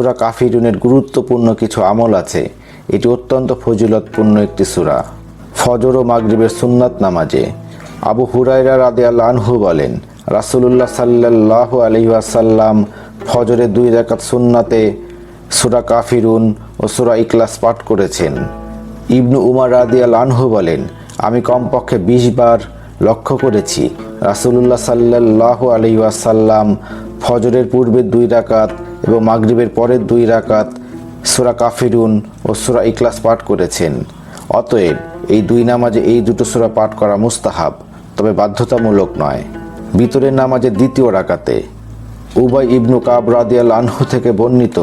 সুরা কাফিরুনের গুরুত্বপূর্ণ কিছু আমল আছে। এটি অত্যন্ত ফজিলতপূর্ণ একটি সুরা। ফজর ও মাগরিবের সুন্নাত নামাজে। আবু হুরাইরা রাদে আনহু বলেন, রাসুলুল্লাহ সাল্লাহ আলহিহাসাল্লাম ফজরে দুই রাকাত সুন্নাতে সুরা কাফিরুন ও সুরা ইকলাস পাঠ করেছেন। ইবনু উমার রাদিয়াল আনহু বলেন, আমি কমপক্ষে বিশ বার লক্ষ্য করেছি, রাসুলুল্লাহ সাল্লাহ আলহিহাসাল্লাম ফজরের পূর্বে দুই রাকাত এবং মাগরিবের পরের দুই রাকাত সুরা কাফিরুন ও সুরা ইকলাস পাঠ করেছেন। অতএব এই দুই নামাজে এই দুটো সুরা পাঠ করা মুস্তাহাব, তবে বাধ্যতামূলক নয়। বিতরের নামাজের দ্বিতীয় রাকাতে উবাই ইবনু কাব রাদিয়াল আনহু থেকে বর্ণিত,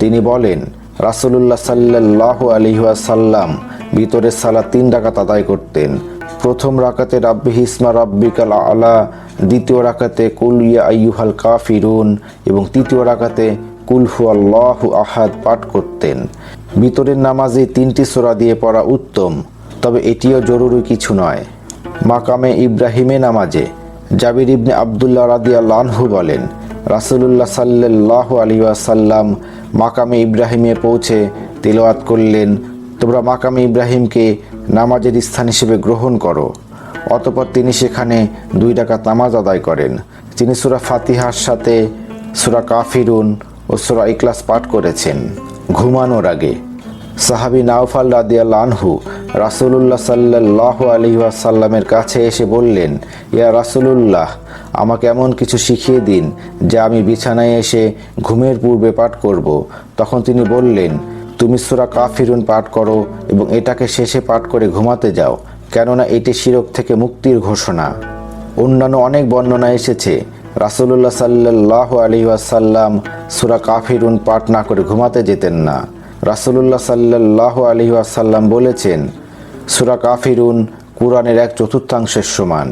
তিনি বলেন, রাসুলুল্লাহ সাল্লাহ আলিহাসাল্লাম ভিতরের সালা তিন রাকাত আদায় করতেন। প্রথম রাকাতে রাব্বি হিসমা রাব্বিকাল আলা দ্বিতীয় রাকাতে কুল ইয়া আইয়ুহাল কাফিরুন এবং তৃতীয় রাকাতে কুলহু আল্লাহ আহাদ পাঠ করতেন। ভিতরের নামাজে তিনটি সোরা দিয়ে পড়া উত্তম, তবে এটিও জরুরি কিছু নয়। মাকামে ইব্রাহিমে নামাজে জাবির ইবনে আবদুল্লাহ রাদিয়াল্লাহু বলেন, রাসূলুল্লাহ সাল্লাল্লাহু আলী ওয়াসাল্লাম মাকামে ইব্রাহিমে পৌঁছে তিলাওয়াত করলেন, তোমরা মাকামে ইব্রাহিমকে নামাজের স্থান হিসেবে গ্রহণ করো। অতপর তিনি সেখানে দুই রাকাত নামাজ আদায় করেন। তিনি সুরা ফাতিহার সাথে সুরা কাফিরুন ও সূরা ইখলাস পাঠ করেছেন, ঘুমানোর আগে। সাহাবি নাওফাল আনহু রাসূলুল্লাহ সাল্লাল্লাহু আলাইহি ওয়াসাল্লামের কাছে এসে বললেন, ইয়া রাসূলুল্লাহ, আমাকে এমন কিছু শিখিয়ে দিন যা আমি বিছানায় এসে ঘুমের পূর্বে পাঠ করব। তখন তিনি বললেন, তুমি সুরা কাফিরুন পাঠ করো এবং এটাকে শেষে পাঠ করে ঘুমাতে যাও। কেননা এটি শিরক থেকে মুক্তির ঘোষণা। অন্যান্য অনেক বর্ণনা এসেছে, রাসূলুল্লাহ সাল্লাহ আলী আসাল্লাম সুরা কাফিরুন পাঠ না করে ঘুমাতে যেতেন না। রাসূলুল্লাহ সাল্লাহ আলী আসাল্লাম বলেছেন, সুরা কাফিরুন কুরআনের এক চতুর্থাংশের সমান।